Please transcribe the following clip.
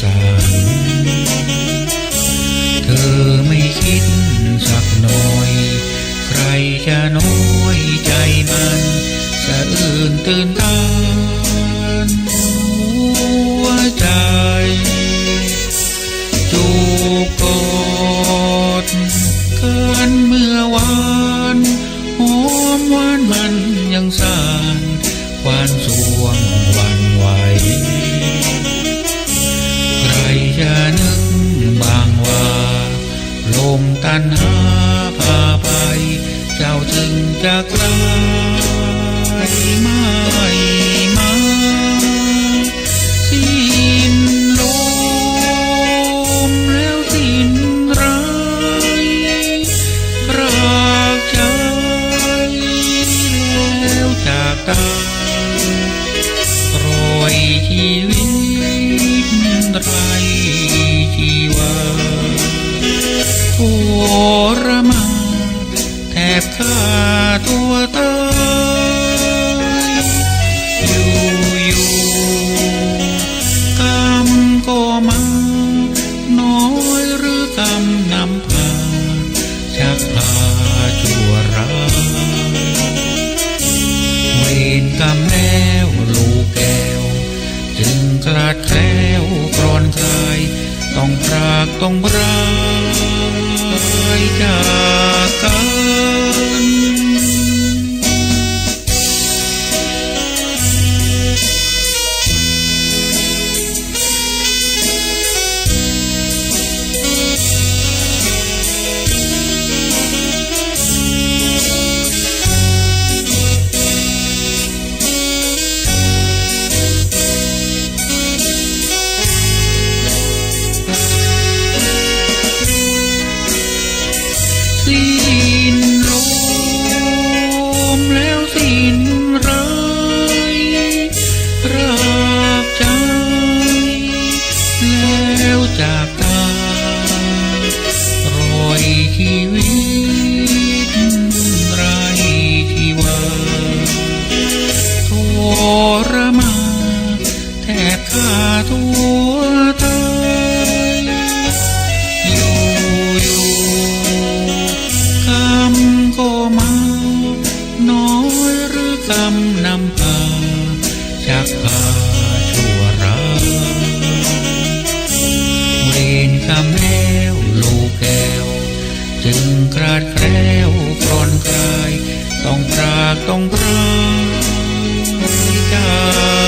สารเธอไม่คิดสักหน่อย ใครจะน้อยใจมันสะอื่นตื่นตานหัวใจจูบกอดกันเมื่อวานหอมหวานมันยังสานความสวงหวานไหว ตันหาพาไป เจ้าจึงจะกลายไม่มาสิ้นลมแล้วสิ้นรักรักใจแล้วจากตายปล่อยชีวิตไร ทรมานแทบฆ่าตัวตายอยู่อยู่กรรมก็มาน้อยหรือกรรมนำพาชักพาชั่วร้ายเวรกรรมแล้วลูกแก้ว จึงคลาดแคล้วกรอนคลายต้องพรากต้องบราย จา สิ้นไรรักใจ แล้วจากตายรอยชีวิตไรที่ว่าทรมานแทบฆ่าตัวตายอยู่อยู่คำก็มาำนำพาชักพาชั่วร้ายเวรกรรมแล้วลูกแก้ว จึงกราดแคล้วกรอนคลาย ต้องปรากต้องพรายจากกัน